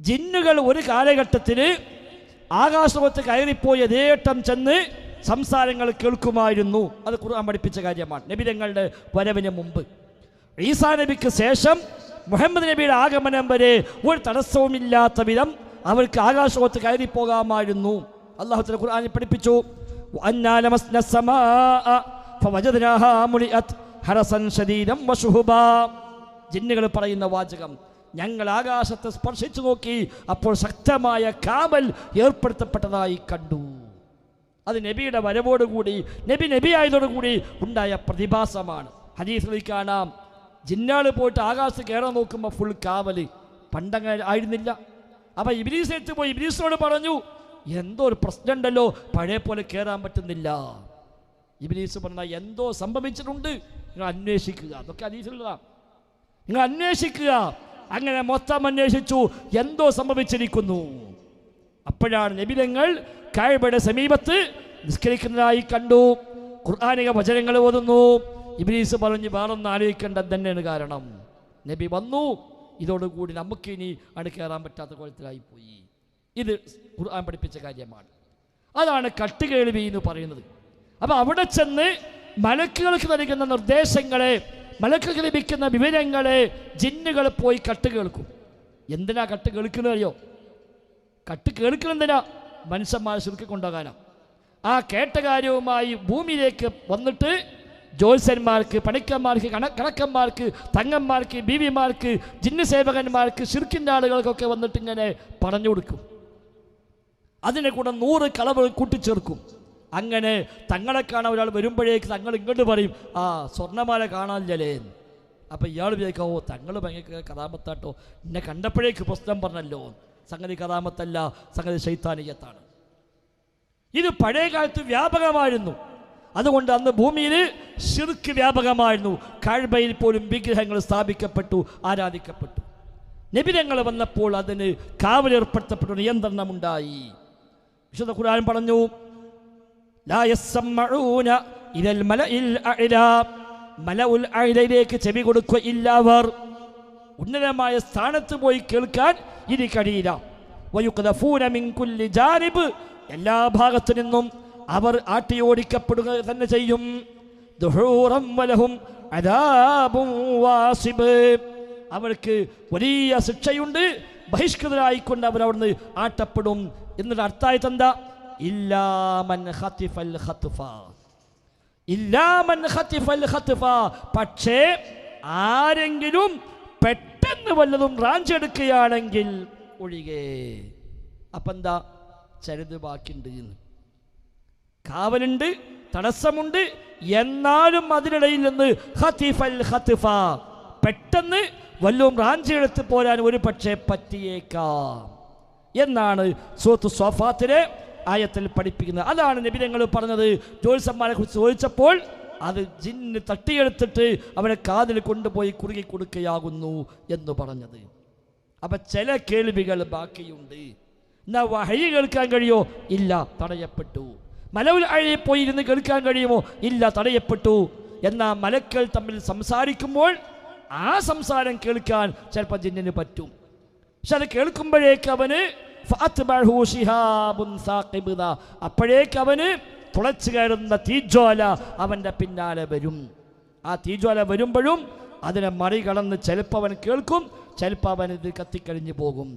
ജിന്നുകൾ ഒരു കാലഘട്ടത്തിൽ ആകാശവത്ത് കയറിപ്പോയ ദേട്ടം ചെന്ന് സംസാരങ്ങൾ കേൾക്കുമായിരുന്നു. അത് ഖുർആൻ പഠിപ്പിച്ച കാര്യമാണ്. നബിരങ്ങളുടെ വരവിന് മുമ്പ്. ഈസാ നബിക്ക് ശേഷം മുഹമ്മദ് നബിയുടെ ആഗമനം വരെ ഒരു തടസ്സവുമില്ലാത്ത വിധം അവർക്ക് ആകാശവത്ത് കയറിപ്പോകാമായിരുന്നു. അള്ളാഹു ഖുർആാനെ പഠിപ്പിച്ചു. ജിന്നുകൾ പറയുന്ന വാചകം ഞങ്ങൾ ആകാശത്തെ സ്പർശിച്ചു നോക്കി അപ്പോൾ ശക്തമായ കാവൽ ഏർപ്പെടുത്തപ്പെട്ടതായി കണ്ടു. അത് നബിയുടെ വരവോടുകൂടി നബി നബി ആയതോടുകൂടി ഉണ്ടായ പ്രതിഭാസമാണ്. ഹദീസിൽ കാണാം ജിന്നാൾ പോയിട്ട് ആകാശത്ത് കയറാൻ നോക്കുമ്പോൾ ഫുൾ കാവൽ പണ്ടങ്ങനെ ആയിരുന്നില്ല. അപ്പം ഇബിലീസ് എടുത്ത് പോയി. ഇബിലീസിനോട് പറഞ്ഞു എന്തോ ഒരു പ്രശ്നം ഉണ്ടല്ലോ പഴയ പോലെ കയറാൻ പറ്റുന്നില്ല. ഇബിലീസ് പറഞ്ഞ എന്തോ സംഭവിച്ചിട്ടുണ്ട്. നിങ്ങൾ അന്വേഷിക്കുക. അതൊക്കെ അനീസിലുള്ളതാണ് നിങ്ങൾ അന്വേഷിക്കുക. അങ്ങനെ മൊത്തം അന്വേഷിച്ചു. എന്തോ സംഭവിച്ചിരിക്കുന്നു. അപ്പോഴാണ് നബിതങ്ങൾ കായയുടെ സമീപത്ത് നിസ്കരിക്കുന്നതായി കണ്ടു. ഖുർആാനിക വചനങ്ങൾ ഓതുന്നു. ഇബ്ലീസ് പറഞ്ഞ് വേറൊന്നും ആലോചിക്കേണ്ടത് തന്നെയാണ് കാരണം. നബി വന്നു. ഇതോടുകൂടി നമുക്ക് ഇനി ആണ് കയറാൻ പറ്റാത്ത കോലത്തിലായി പോയി. ഇത് ഖുർആൻ പഠിപ്പിച്ച കാര്യമാണ്. അതാണ് കട്ടുകേൾവി എന്ന് പറയുന്നത്. അപ്പോൾ അവിടെ ചെന്ന് മലക്കുകൾക്ക് നൽകുന്ന നിർദ്ദേശങ്ങളെ മലക്കുകൾക്ക് ലഭിക്കുന്ന വിവരങ്ങളെ ജിന്നുകൾ പോയി കട്ട് കേൾക്കും. എന്തിനാ കട്ട് കേൾക്കുന്നത് അറിയോ? കട്ട് കേൾക്കുന്നതിനാ മനുഷ്യന്മാരെ ചുരുക്കി കൊണ്ടുപോകാനാ. ആ കേട്ട കാര്യവുമായി ഭൂമിയിലേക്ക് വന്നിട്ട് ജ്യോത്സ്യന്മാർക്ക് പണിക്കന്മാർക്ക് കണ കണക്കന്മാർക്ക് തങ്ങന്മാർക്ക് ബീവിമാർക്ക് ജിന്നു സേവകന്മാർക്ക് ശിർക്കിന്റെ ആളുകൾക്കൊക്കെ വന്നിട്ട് ഇങ്ങനെ പറഞ്ഞു കൊടുക്കും. അതിനെ കൂടെ നൂറ് കളവ് കൂട്ടിച്ചേർക്കും. അങ്ങനെ തങ്ങളെ കാണാൻ ഒരാൾ വരുമ്പോഴേക്ക് തങ്ങൾ ഇങ്ങോട്ട് പറയും ആ സ്വർണമാല കാണാനില്ലേ അപ്പം ഇയാൾ വിചാരിക്കാം ഓ തങ്ങൾ ഭയങ്കര കഥാമത്താട്ടോ എന്നെ കണ്ടപ്പോഴേക്ക് പ്രശ്നം പറഞ്ഞല്ലോ. സംഗതി കഥാമത്തല്ല സംഗതി ശൈത്താനീയത്താണ് ഇത് പഴയ കാലത്ത് വ്യാപകമായിരുന്നു. അതുകൊണ്ട് അന്ന് ഭൂമിയിൽ ശിർക്ക് വ്യാപകമായിരുന്നു. കാഴ്ബയിൽ പോലും വിഗ്രഹങ്ങൾ സ്ഥാപിക്കപ്പെട്ടു ആരാധിക്കപ്പെട്ടു. നിബിരങ്ങൾ വന്നപ്പോൾ അതിന് കാവലേർപ്പെടുത്തപ്പെട്ട നിയന്ത്രണമുണ്ടായി. വിശുദ്ധ ഖുർആൻ പറഞ്ഞു ലാ യസ്സമ്മഊന ഇലൽ മലഇൽ അഅ്ലാ മലഉൽ ചെവി കൊടുക്കുകയില്ല അവർ. ഉന്നതമായ സ്ഥാനത്ത് പോയി കേൾക്കാൻ ഇനി കഴിയില്ല. ജാനിബ്. എല്ലാ ഭാഗത്തു നിന്നും അവർ ആട്ടിയോടിക്കപ്പെടുക തന്നെ ചെയ്യും. അവർക്ക് വലിയ ശിക്ഷയുണ്ട്. ബഹിഷ്കൃതരായിക്കൊണ്ട് അവർ അവിടുന്ന് ആട്ടപ്പെടും. എന്നിട്ട് അർത്ഥായത് ഇല്ലാമൻ ഇല്ലാമൻ പക്ഷേ ആരെങ്കിലും പെട്ടെന്ന് വല്ലതും റാഞ്ചെടുക്കുകയാണെങ്കിൽ ഒഴികെ. അപ്പം എന്താ ചരുത് ബാക്കിയുണ്ട് എന്ന് കാവലുണ്ട് തടസ്സമുണ്ട് എന്നാലും അതിനിടയിൽ നിന്ന് ഖത്തിഫൽ ഖത്ഫ. പെട്ടെന്ന് വല്ലതും റാഞ്ചിയെടുത്ത് പോരാൻ ഒരു പക്ഷേ പറ്റിയേക്കാം. എന്നാണ് സൂത്ത് സോഫാത്തിലെ ആയത്തിൽ പഠിപ്പിക്കുന്നത്. അതാണ് നിബിരങ്ങൾ പറഞ്ഞത്. ജ്യോത്സന്മാരെ കുറിച്ച് ചോദിച്ചപ്പോൾ അത് ജിന്ന് തട്ടിയെടുത്തിട്ട് അവരെ കാതിൽ കൊണ്ടുപോയി കുറുകി കൊടുക്കുകയാകുന്നു എന്ന് പറഞ്ഞത്. അപ്പം ചില കേൾവികൾ ബാക്കിയുണ്ട്. എന്നാ വഹയി കേൾക്കാൻ കഴിയോ ഇല്ല തടയപ്പെട്ടു. മലവിൽ അഴയെ പോയി ഇരുന്ന് കേൾക്കാൻ കഴിയുമോ? ഇല്ല തടയപ്പെട്ടു. എന്നാൽ മലക്കൾ തമ്മിൽ സംസാരിക്കുമ്പോൾ ആ സംസാരം കേൾക്കാൻ ചിലപ്പോൾ ജിന്നിന് പറ്റും. പക്ഷെ അത് കേൾക്കുമ്പോഴേക്ക് അവന് അപ്പോഴേക്ക് അവന് തുളച്ചു കയറുന്ന തീജ്വാല അവന്റെ പിന്നാലെ വരും. ആ തീജ്വാല വരുമ്പോഴും അതിനെ മറികടന്ന് ചിലപ്പോൾ അവൻ കേൾക്കും ചിലപ്പോൾ അവൻ ഇത് കത്തിക്കഴിഞ്ഞു പോകും.